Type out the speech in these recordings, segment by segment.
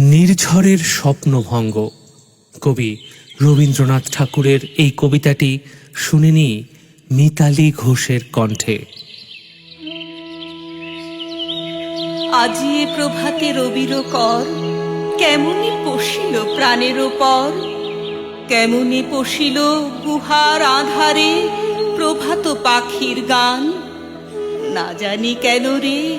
নির্ঝরের স্বপ্নভঙ্গ। কবি রবীন্দ্রনাথ ঠাকুরের এই কবিতাটি শুনিনি মিতালি ঘোষের কণ্ঠে। আজি এ প্রভাতে রবির কর, কেমনে পশিল প্রাণের পর? কেমনে পশিল গুহার আধারে প্রভাত পাখির গান? না জানি কেন রে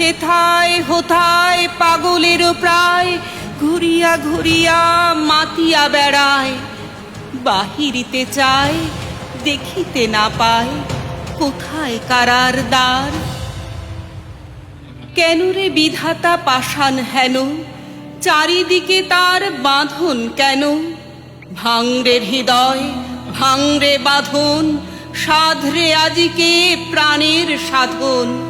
হেথায় হোথায় পাগলেরও প্রায়। ঘুরিয়া ঘুরিয়া মাতিয়া বেড়ায়, বাহিরিতে চায়, দেখিতে না পায়। কোথায় কারার দ্বার? কেন রে বিধাতা পাষাণ হেন? চারিদিকে তার বাঁধন কেন? ভাঙরে হৃদয়, ভাঙরে বাঁধন, সাধরে আজিকে প্রাণের সাধন?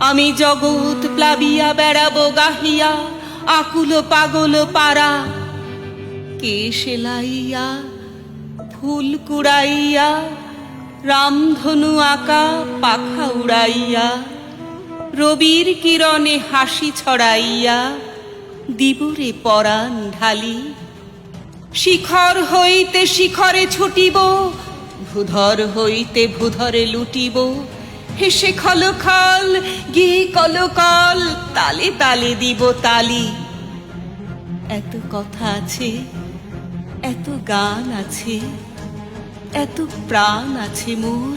আমি জগৎ প্লাবিয়া বেড়াবো গাহিয়া, আকুল পাগল পারা কে সেলাইয়া, ফুল কুড়াইয়া, রামধনু আঁকা পাখা উড়াইয়া, রবির কিরণে হাসি ছড়াইয়া, দিবরে পরাণ ঢালি। শিখর হইতে শিখরে ছুটিব, ভূধর হইতে ভূধরে লুটিব। হেসে খল খল, গি কল কল, তালে তালে দিব তালি। এত কথা আছে, এত গান আছে, এত প্রাণ আছে মোর।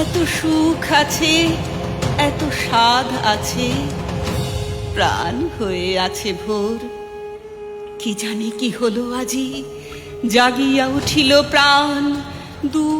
এত সুখ আছে, এত স্বাদ আছে, প্রাণ হয়ে আছে ভোর। কি জানি কি হলো আজি, জাগিয়া উঠিল প্রাণ, দূর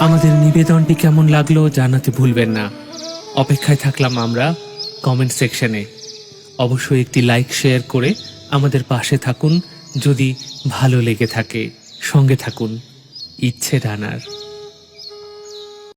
আমাদের নিবেদনটি কেমন লাগল জানাতে ভুলবেন না। অপেক্ষায় থাকলাম আমরা কমেন্ট সেকশনে অবশ্যই একটি লাইক শেয়ার করে আমাদের পাশে থাকুন যদি ভালো লেগে থাকে। সঙ্গে থাকুন। ইচ্ছে ডানার